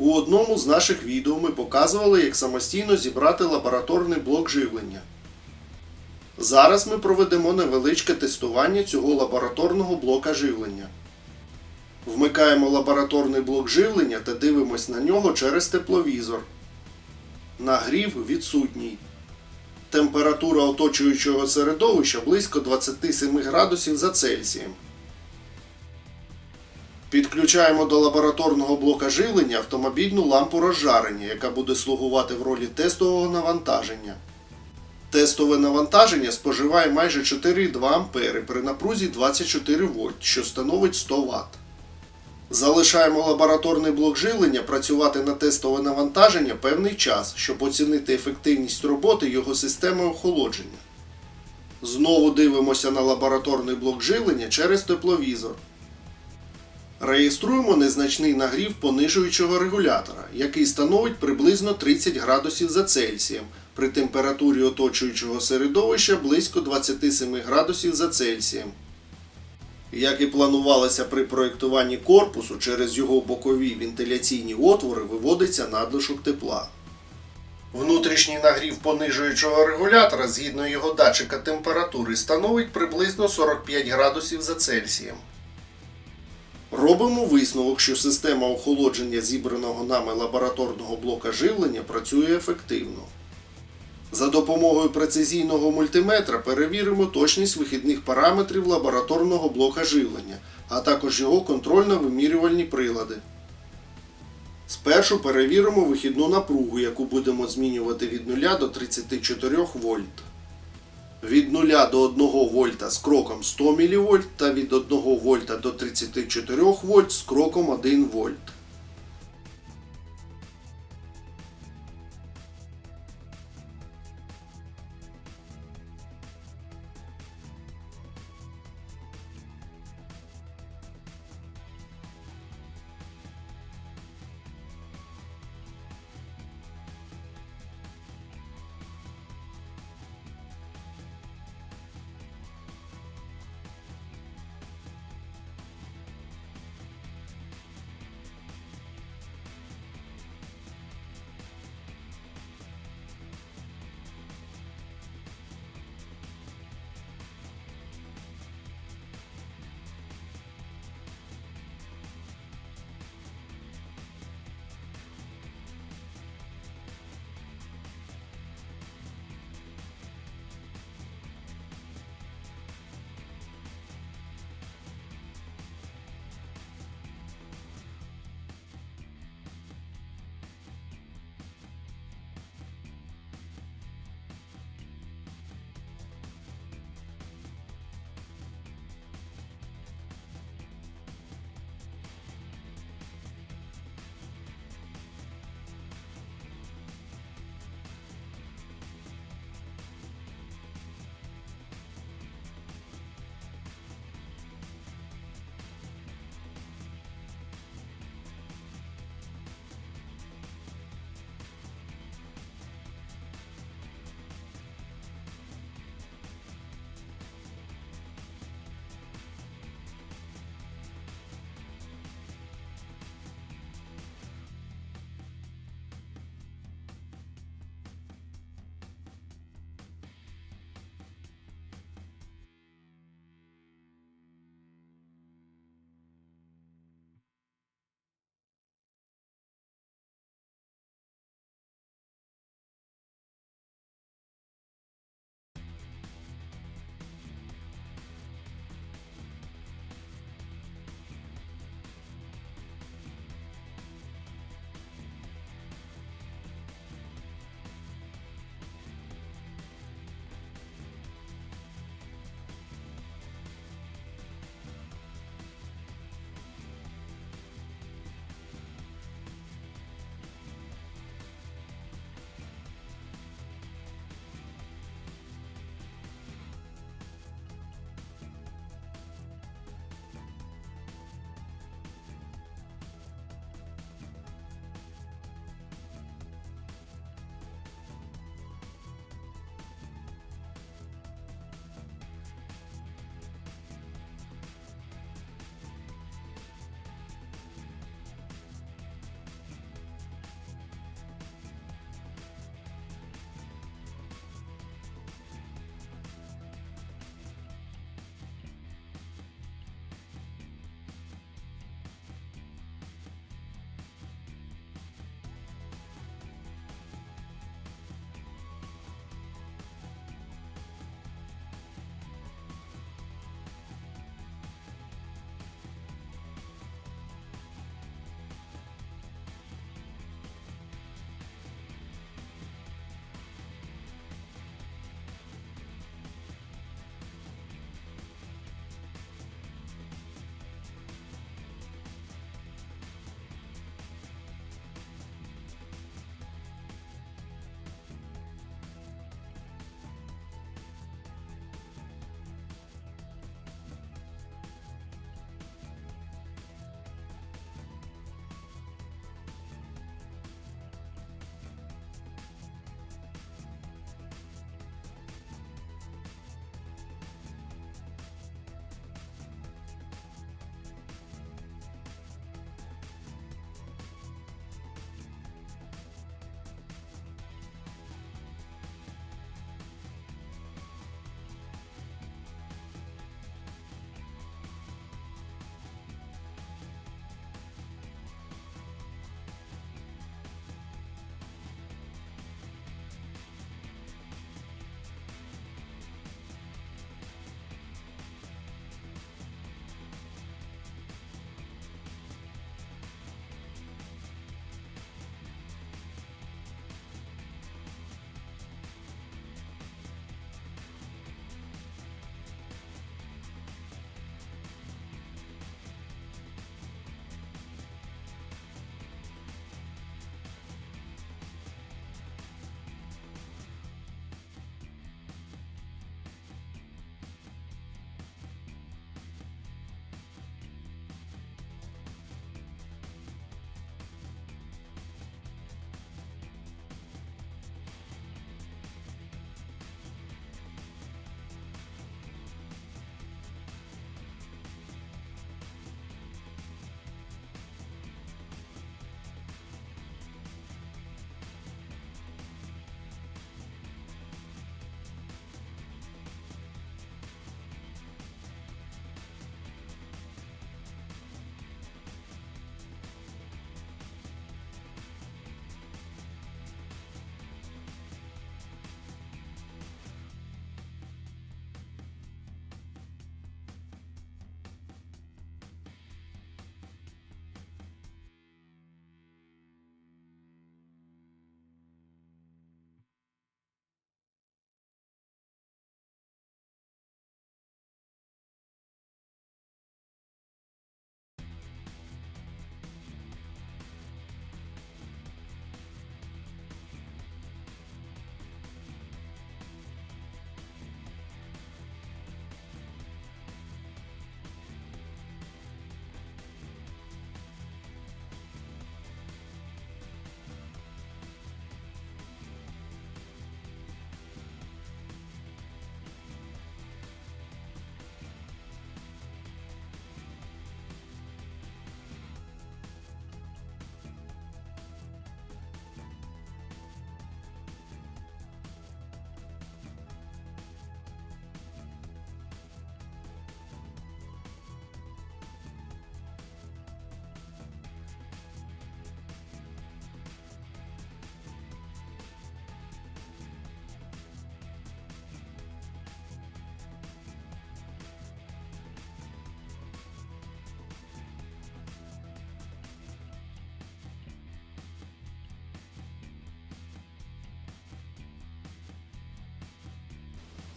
У одному з наших відео ми показували, як самостійно зібрати лабораторний блок живлення. Зараз ми проведемо невеличке тестування цього лабораторного блока живлення. Вмикаємо лабораторний блок живлення та дивимось на нього через тепловізор. Нагрів відсутній. Температура оточуючого середовища близько 27 градусів за Цельсієм. Підключаємо до лабораторного блока живлення автомобільну лампу розжарення, яка буде слугувати в ролі тестового навантаження. Тестове навантаження споживає майже 4,2 А при напрузі 24 вольт, що становить 100 Вт. Залишаємо лабораторний блок живлення працювати на тестове навантаження певний час, щоб оцінити ефективність роботи його системи охолодження. Знову дивимося на лабораторний блок живлення через тепловізор. Реєструємо незначний нагрів понижуючого регулятора, який становить приблизно 30 градусів за Цельсієм при температурі оточуючого середовища близько 27 градусів за Цельсієм. Як і планувалося при проєктуванні корпусу, через його бокові вентиляційні отвори виводиться надлишок тепла. Внутрішній нагрів понижуючого регулятора згідно його датчика температури становить приблизно 45 градусів за Цельсієм. Робимо висновок, що система охолодження зібраного нами лабораторного блока живлення працює ефективно. За допомогою прецизійного мультиметра перевіримо точність вихідних параметрів лабораторного блока живлення, а також його контрольно-вимірювальні прилади. Спершу перевіримо вихідну напругу, яку будемо змінювати від 0 до 34 вольт. Від 0 до 1 вольта з кроком 100 мВ та від 1 вольта до 34 вольт з кроком 1 вольт.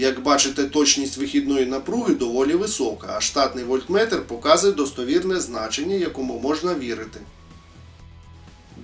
Як бачите, точність вихідної напруги доволі висока, а штатний вольтметр показує достовірне значення, якому можна вірити.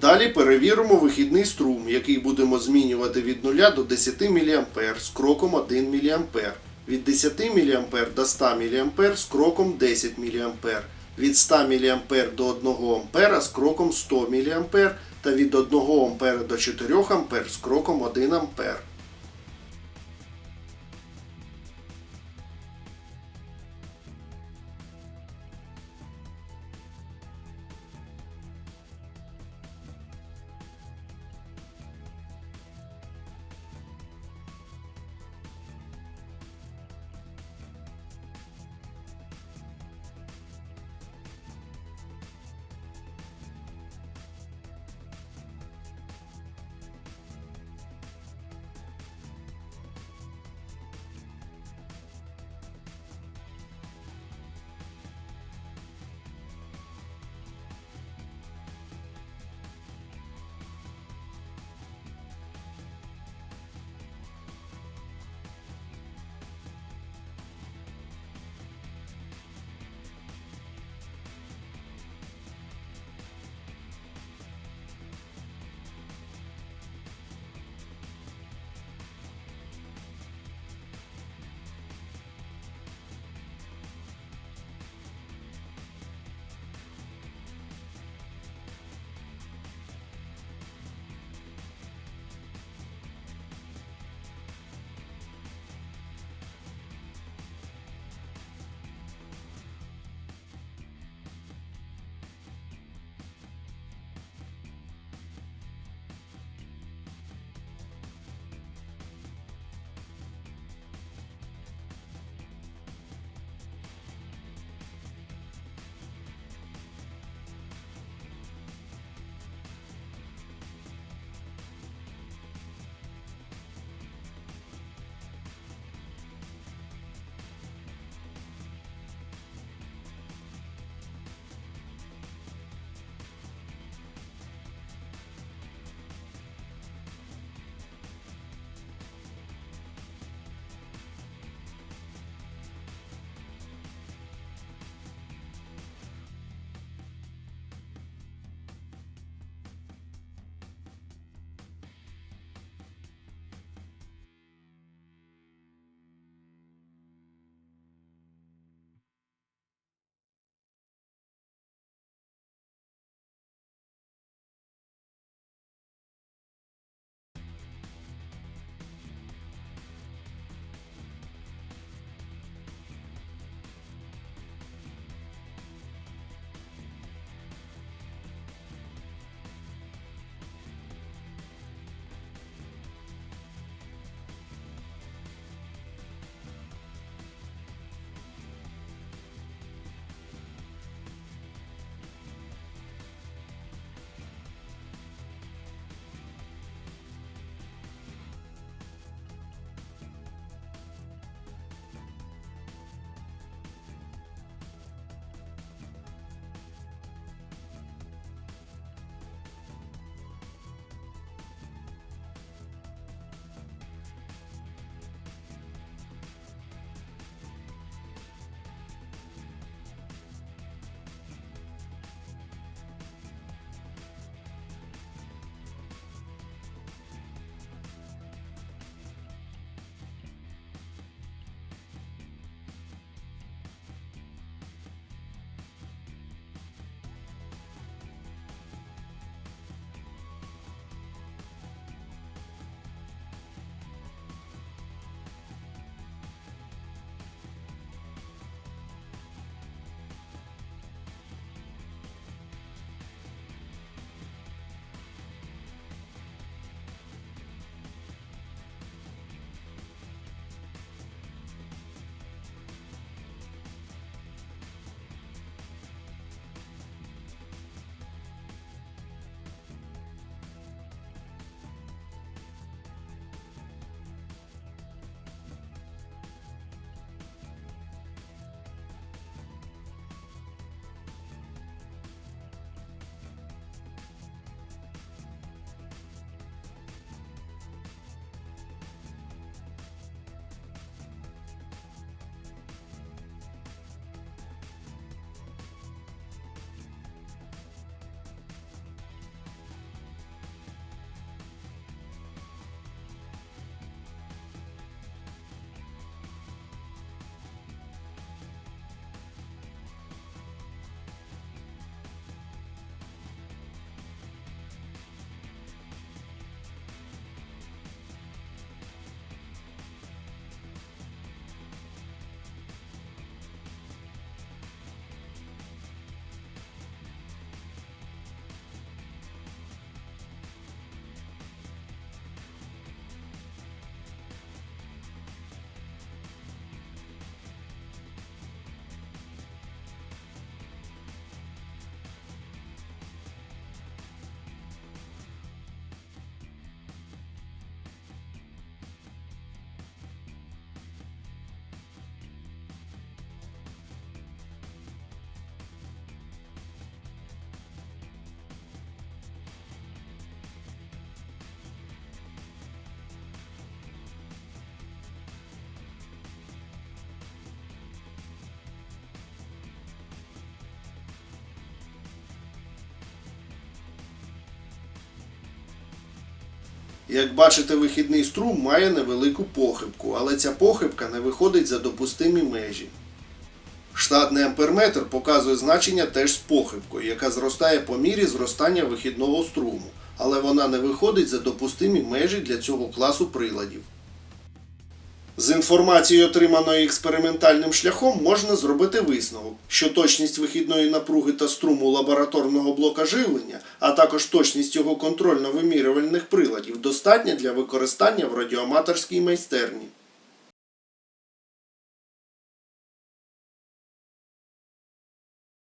Далі перевіримо вихідний струм, який будемо змінювати від 0 до 10 мА з кроком 1 мА, від 10 мА до 100 мА з кроком 10 мА, від 100 мА до 1 А з кроком 100 мА та від 1 А до 4 А з кроком 1 А. Як бачите, вихідний струм має невелику похибку, але ця похибка не виходить за допустимі межі. Штатний амперметр показує значення теж з похибкою, яка зростає по мірі зростання вихідного струму, але вона не виходить за допустимі межі для цього класу приладів. З інформації, отриманої експериментальним шляхом, можна зробити висновок, що точність вихідної напруги та струму лабораторного блока живлення, а також точність його контрольно-вимірювальних приладів достатня для використання в радіоаматорській майстерні.